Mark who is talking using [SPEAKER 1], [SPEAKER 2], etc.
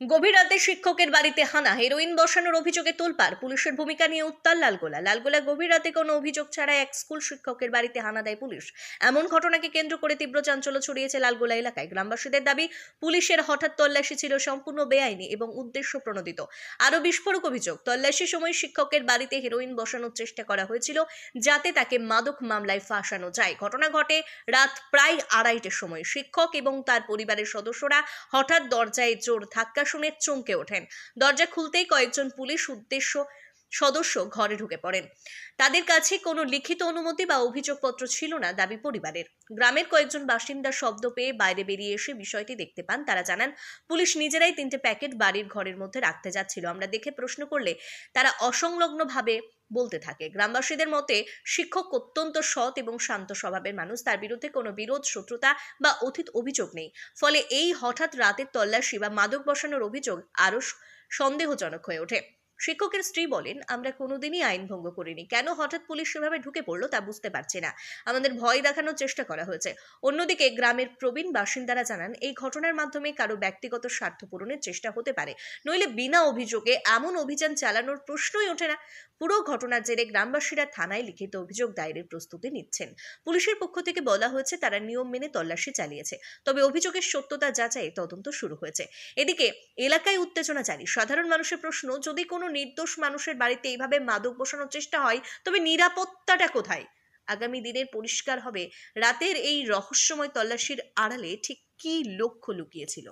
[SPEAKER 1] গভীর রাতে শিক্ষকের বাড়িতে হানা, হেরোইন বসানোর অভিযোগে তোলপাড়, পুলিশের ভূমিকা নিয়ে উত্তাল লালগোলা। লালগোলা গভীর রাতে কোনো অভিযোগ ছাড়া এক স্কুল শিক্ষকের বাড়িতে হানা দেয় পুলিশ। এমন ঘটনাকে কেন্দ্র করে তীব্র চাঞ্চল্য ছড়িয়েছে লালগোলা এলাকায়। গ্রামবাসীদের দাবি, পুলিশের হঠাৎ তল্লাশি ছিল সম্পূর্ণ বেআইনি এবং উদ্দেশ্য প্রণোদিত। আরও বিস্ফোরক অভিযোগ তল্লাশির সময় শিক্ষকের বাড়িতে হেরোইন বসানোর চেষ্টা করা হয়েছিল, যাতে তাকে মাদক মামলায় ফাঁসানো যায়। ঘটনা ঘটে রাত প্রায় আড়াইটের সময়। শিক্ষক এবং তার পরিবারের সদস্যরা হঠাৎ দরজায় জোর ধাক্কা শুনে চমকে ওঠেন। দরজা খুলতেই কয়েকজন পুলিশ উদ্দেশ্য সদস্য ঘরে ঢুকে পড়েন। তাদের কাছে কোনো লিখিত অনুমতি বা অভিযোগপত্র ছিল না দাবি পরিবারের। গ্রামের কয়েকজন বাসিন্দা শব্দ পেয়ে বাইরে বেরিয়ে এসে বিষয়টি দেখতে পান। তারা জানান, পুলিশ নিজেরাই তিনটে প্যাকেট বাড়ির ঘরের মধ্যে রাখতে যাচ্ছিল। আমরা দেখে প্রশ্ন করলে তারা অসংলগ্নভাবে বলতে থাকে। গ্রামবাসীদের মতে, শিক্ষক অত্যন্ত সৎ এবং শান্ত স্বভাবের মানুষ। তার বিরুদ্ধে কোনো বিরোধ, শত্রুতা বা অতীত অভিযোগ নেই। ফলে এই হঠাৎ রাতের তল্লাশি বা মাদক বসানোর অভিযোগ আরও সন্দেহজনক হয়ে ওঠে। শিক্ষকের স্ত্রী বলেন, আমরা কোনোদিনই আইন ভঙ্গ করিনি। কেন হঠাৎ পুলিশ সেভাবে ঢুকে পড়ল তা বুঝতে পারছি না। আমাদের ভয় দেখানোর চেষ্টা করা হয়েছে। অন্যদিকে গ্রামের প্রবীণ বাসিন্দারা জানান, এই ঘটনার মাধ্যমে কারও ব্যক্তিগত স্বার্থ পূরণের চেষ্টা হতে পারে। নইলে বিনা অভিযোগে এমন অভিযান চালানোর প্রশ্নই ওঠে না। পুরো ঘটনার জেরে গ্রামবাসীরা থানায় লিখিত অভিযোগ দায়েরের প্রস্তুতি নিচ্ছেন। পুলিশের পক্ষ থেকে বলা হয়েছে, তারা নিয়ম মেনে তল্লাশি চালিয়েছে। তবে অভিযোগের সত্যতা যাচাই তদন্ত শুরু হয়েছে। এদিকে এলাকায় উত্তেজনা জারি। সাধারণ মানুষের প্রশ্ন, যদি কোনো নির্দোষ মানুষের বাড়িতে এইভাবে মাদক বসানোর চেষ্টা হয়, তবে নিরাপত্তাটা কোথায়? আগামী দিনের পরিষ্কার হবে। রাতের এই রহস্যময় তল্লাশির আড়ালে ঠিক কী লক্ষ্য লুকিয়েছিল?